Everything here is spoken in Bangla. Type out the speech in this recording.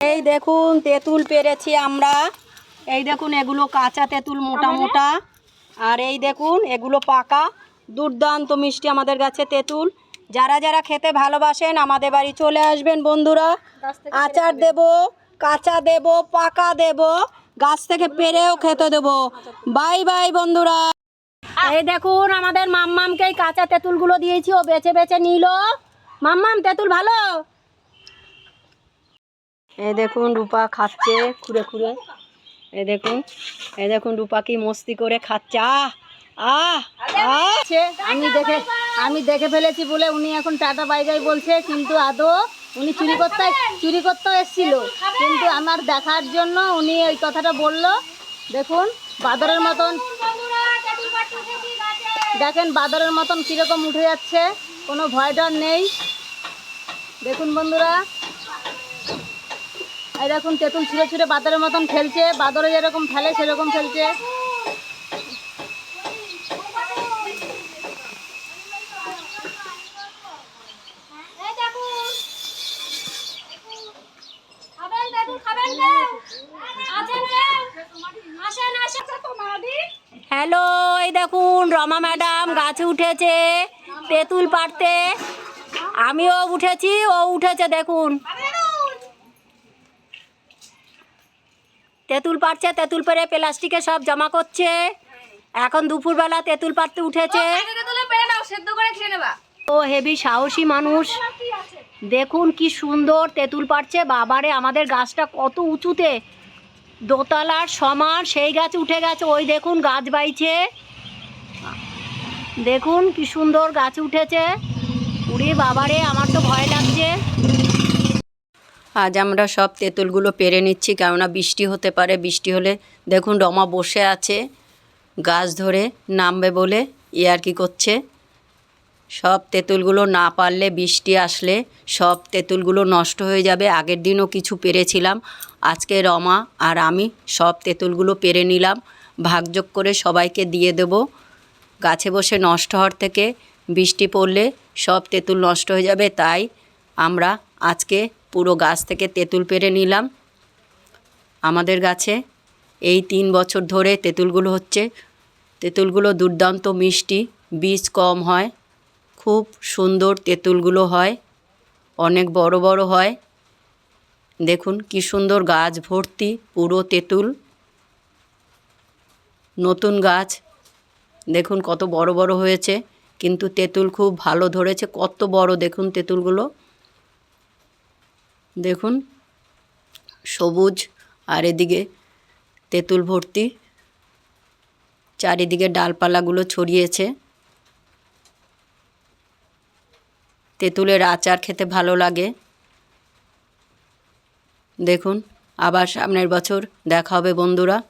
এই দেখুন তেঁতুল পেরেছি আমরা। এই দেখুন এগুলো কাঁচা তেঁতুল মোটা মোটা। আর এই দেখুন এগুলো পাকা দুর্দান্ত মিষ্টি আমাদের গাছে তেঁতুল। যারা যারা খেতে ভালোবাসেন আমাদের বাড়ি চলে আসবেন বন্ধুরা। আচার দেব কাঁচা দেব পাকা দেব গাছ থেকে পেরেও খেতে দেব। বাই বাই বন্ধুরা। এই দেখুন আমাদের মাম্মামকে কাঁচা তেঁতুলগুলো দিয়েছি ও বেছে বেছে নিল। মাম্মাম তেঁতুল ভালো? এই দেখুন, রূপা খাচ্ছে খুঁড়ে খুঁড়ে। এই দেখুন এই দেখুন, রূপা কি মস্তি করে খাচ্ছে। আহ আহ আমি দেখে আমি দেখে ফেলেছি বলে উনি এখন টাটা বাই বলছে, কিন্তু আদৌ, উনি চুরি করতে, চুরি করতেও এসেছিল। কিন্তু আমার দেখার জন্য উনি এই কথাটা বলল। দেখুন, বাদরের মতন। দেখেন, বাদরের মতন কীরকম উঠে যাচ্ছে, কোনো ভয় ডর নেই। দেখুন, বন্ধুরা। এই দেখুন তেঁতুল ছুঁড়ে ছুঁড়ে বাদরের মতন খেলছে। বাদরে যেরকম ফেলে সেরকম খেলছে। হ্যালো এই দেখুন রমা ম্যাডাম গাছে উঠেছে তেঁতুল পাড়তে। আমিও উঠেছি ও উঠেছে দেখুন। তেঁতুল পাড়ছে তেঁতুল পেরে প্লাস্টিকে সব জমা করছে। এখন দুপুরবেলা তেঁতুল পাড়তে উঠেছে। ও হেভি সাহসী মানুষ। দেখুন কি সুন্দর তেঁতুল পাড়ছে। বাবারে আমাদের গাছটা কত উঁচুতে। দোতলার সমান সেই গাছ উঠে গেছে। ওই দেখুন গাছ বাইছে। দেখুন কি সুন্দর গাছ উঠেছে। উড়ে বাবারে আমার তো ভয় লাগছে। আজ আমরা সব তেঁতুলগুলো পেরে নিচ্ছি, কেননা বৃষ্টি হতে পারে। বৃষ্টি হলে দেখুন রমা বসে আছে, গাছ ধরে নামবে বলে ইয়ার্কি করছে। সব তেঁতুলগুলো না পারলে বৃষ্টি আসলে সব তেঁতুলগুলো নষ্ট হয়ে যাবে। আগের দিনও কিছু পেরেছিলাম, আজকে রমা আর আমি সব তেঁতুলগুলো পেরে নিলাম। ভাগযোগ করে সবাইকে দিয়ে দেব। গাছে বসে নষ্ট হওয়ার থেকে বৃষ্টি পড়লে সব তেঁতুল নষ্ট হয়ে যাবে, তাই আমরা আজকে পুরো গাছ থেকে তেঁতুল পেরে নিলাম। আমাদের গাছে এই তিন বছর ধরে তেঁতুলগুলো হচ্ছে। তেঁতুলগুলো দুর্দান্ত মিষ্টি, বীজ কম হয়, খুব সুন্দর তেঁতুলগুলো হয়, অনেক বড় বড় হয়। দেখুন কি সুন্দর গাছ ভর্তি, পুরো তেঁতুল। নতুন গাছ, দেখুন কত বড় বড় হয়েছে, কিন্তু তেঁতুল খুব ভালো ধরেছে, কত বড় দেখুন তেঁতুলগুলো। দেখুন, সবুজ, আর এদিকে তেঁতুল ভর্তি। চারিদিকে ডালপালাগুলো ছড়িয়েছে। তেঁতুলের আচার খেতে ভালো লাগে। দেখুন, আবার সামনের বছর দেখা হবে বন্ধুরা।